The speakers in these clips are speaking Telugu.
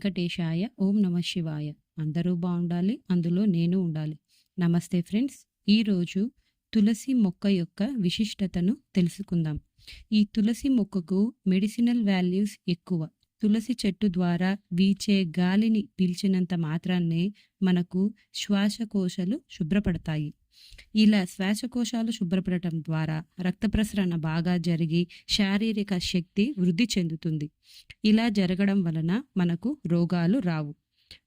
వెంకటేశాయ ఓం నమ శివాయ. అందరూ బాగుండాలి అందులో నేను ఉండాలి. నమస్తే ఫ్రెండ్స్ ఈరోజు తులసి మొక్క యొక్క విశిష్టతను తెలుసుకుందాం. ఈ తులసి మొక్కకు మెడిసినల్ వాల్యూస్ ఎక్కువ. తులసి చెట్టు ద్వారా వీచే గాలిని పీల్చినంత మాత్రాన్నే మనకు శ్వాసకోశాలు శుభ్రపడతాయి. ఇలా శ్వాసకోశాలు శుభ్రపడటం ద్వారా రక్త ప్రసరణ బాగా జరిగి శారీరక శక్తి వృద్ధి చెందుతుంది. ఇలా జరగడం వలన మనకు రోగాలు రావు.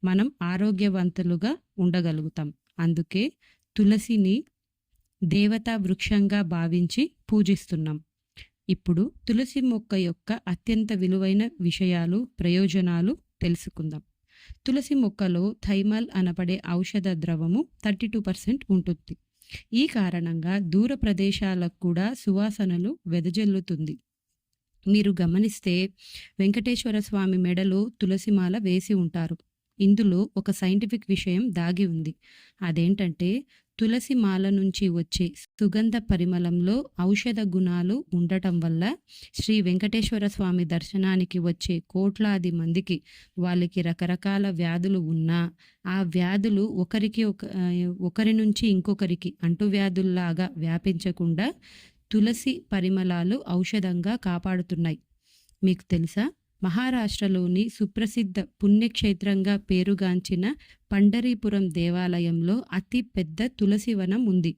మనం ఆరోగ్యవంతులుగా ఉండగలుగుతాం. అందుకే తులసిని దేవతా వృక్షంగా భావించి పూజిస్తున్నాం. ఇప్పుడు తులసి మొక్క యొక్క అత్యంత విలువైన విషయాలు ప్రయోజనాలు తెలుసుకుందాం. తులసి మొక్కలో థైమల్ అనబడే ఔషధ ద్రవము థర్టీ టూ పర్సెంట్ ఉంటుంది. ఈ కారణంగా దూర ప్రదేశాలకు కూడా సువాసనలు వెదజల్లుతుంది. మీరు గమనిస్తే వెంకటేశ్వర స్వామి మెడలో తులసిమాల వేసి ఉంటారు. ఇందులో ఒక సైంటిఫిక్ విషయం దాగి ఉంది. అదేంటంటే తులసి మాల నుంచి వచ్చే సుగంధ పరిమళంలో ఔషధ గుణాలు ఉండటం వల్ల శ్రీ వెంకటేశ్వర స్వామి దర్శనానికి వచ్చే కోట్లాది మందికి వాళ్ళకి రకరకాల వ్యాధులు ఉన్నా ఆ వ్యాధులు ఒకరికి ఒక ఒకరి నుంచి ఇంకొకరికి అంటువ్యాధుల్లాగా వ్యాపించకుండా తులసి పరిమళాలు ఔషధంగా కాపాడుతున్నాయి. మీకు తెలుసా? మహారాష్ట్రలోని సుప్రసిద్ధ పుణ్యక్షేత్రంగా పేరుగాంచిన పండరీపురం దేవాలయంలో అతి పెద్ద తులసి వనం ఉంది.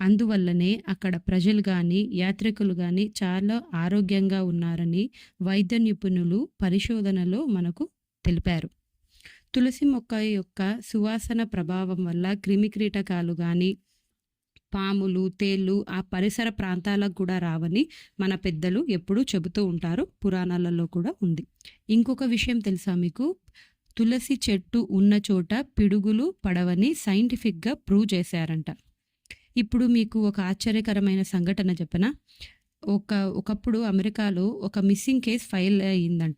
అందువల్లనే అక్కడ ప్రజలు కానీ యాత్రికులు కానీ చాలా ఆరోగ్యంగా ఉన్నారని వైద్య నిపుణులు పరిశోధనలో మనకు తెలిపారు. తులసి మొక్క యొక్క సువాసన ప్రభావం వల్ల క్రిమికీటకాలు కానీ పాములు తేళ్ళు ఆ పరిసర ప్రాంతాలకు కూడా రావని మన పెద్దలు ఎప్పుడూ చెబుతూ ఉంటారు. పురాణాలలో కూడా ఉంది. ఇంకొక విషయం తెలుసా మీకు? తులసి చెట్టు ఉన్న చోట పిడుగులు పడవని సైంటిఫిక్గా ప్రూవ్ చేశారంట. ఇప్పుడు మీకు ఒక ఆశ్చర్యకరమైన సంఘటన చెప్పన? ఒక ఒకప్పుడు అమెరికాలో ఒక మిస్సింగ్ కేస్ ఫైల్ అయ్యిందంట.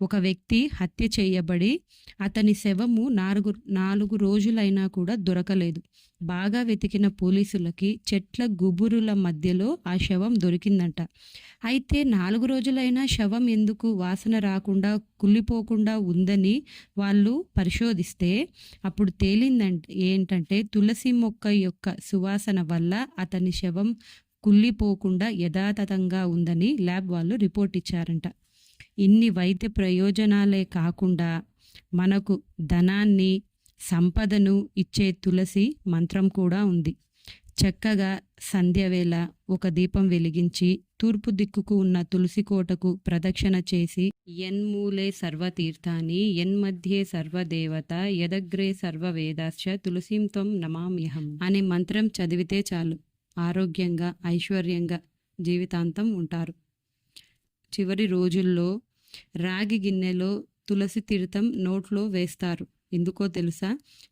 ఒక వ్యక్తి హత్య చేయబడి అతని శవము నాలుగు నాలుగు రోజులైనా కూడా దొరకలేదు. బాగా వెతికిన పోలీసులకి చెట్ల గుబురుల మధ్యలో ఆ శవం దొరికిందంట. అయితే నాలుగు రోజులైనా శవం ఎందుకు వాసన రాకుండా కుళ్ళిపోకుండా ఉందని వాళ్ళు పరిశోధిస్తే అప్పుడు తేలిందంటే ఏంటంటే తులసి మొక్క యొక్క సువాసన వల్ల అతని శవం కుళ్ళిపోకుండా యథాతథంగా ఉందని ల్యాబ్ వాళ్ళు రిపోర్ట్ ఇచ్చారంట. ఇన్ని వైద్య ప్రయోజనాలే కాకుండా మనకు ధనాన్ని సంపదను ఇచ్చే తులసి మంత్రం కూడా ఉంది. చక్కగా సంధ్యవేళ ఒక దీపం వెలిగించి తూర్పు దిక్కుకు ఉన్న తులసి కోటకు ప్రదక్షిణ చేసి ఎన్మూలే సర్వతీర్థాన్ని ఎన్మధ్యే సర్వదేవత యదగ్రే సర్వవేదాశ్చ తులసీం త్వం నమామ్యహం అనే మంత్రం చదివితే చాలు. ఆరోగ్యంగా ఐశ్వర్యంగా జీవితాంతం ఉంటారు. చివరి రోజుల్లో రాగి గిన్నెలో తులసి తీర్థం నోట్లో వేస్తారు. ఎందుకో తెలుసా?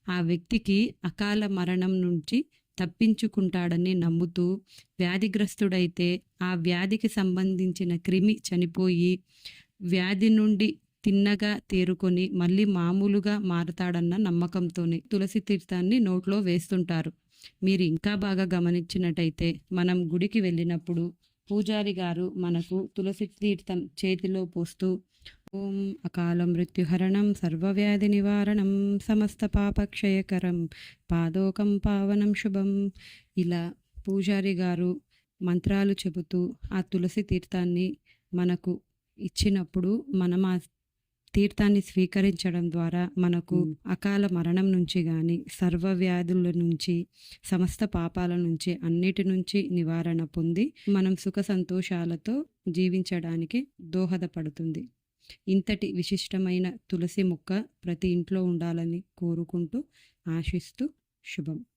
ఆ వ్యక్తికి అకాల మరణం నుంచి తప్పించుకుంటాడని నమ్ముతూ వ్యాధిగ్రస్తుడైతే ఆ వ్యాధికి సంబంధించిన క్రిమి చనిపోయి వ్యాధి నుండి తిన్నగా తేరుకొని మళ్ళీ మామూలుగా మారతాడన్న నమ్మకంతోనే తులసి తీర్థాన్ని నోట్లో వేస్తుంటారు. మీరు ఇంకా బాగా గమనించినట్టయితే మనం గుడికి వెళ్ళినప్పుడు పూజారి గారు మనకు తులసి తీర్థం చేతిలో పోస్తూ ఓం అకాల మృత్యుహరణం సర్వవ్యాధి నివారణం సమస్త పాపక్షయకరం పాదోకం పావనం శుభం. ఇలా పూజారి గారు మంత్రాలు చెబుతూ ఆ తులసి తీర్థాన్ని మనకు ఇచ్చినప్పుడు మనం ఆ తీర్థాన్ని స్వీకరించడం ద్వారా మనకు అకాల మరణం నుంచి కానీ సర్వ వ్యాధుల నుంచి సమస్త పాపాల నుంచి అన్నిటి నుంచి నివారణ పొంది మనం సుఖ సంతోషాలతో జీవించడానికి దోహదపడుతుంది. ఇంతటి విశిష్టమైన తులసి మొక్క ప్రతి ఇంట్లో ఉండాలని కోరుకుంటూ ఆశిస్తూ శుభం.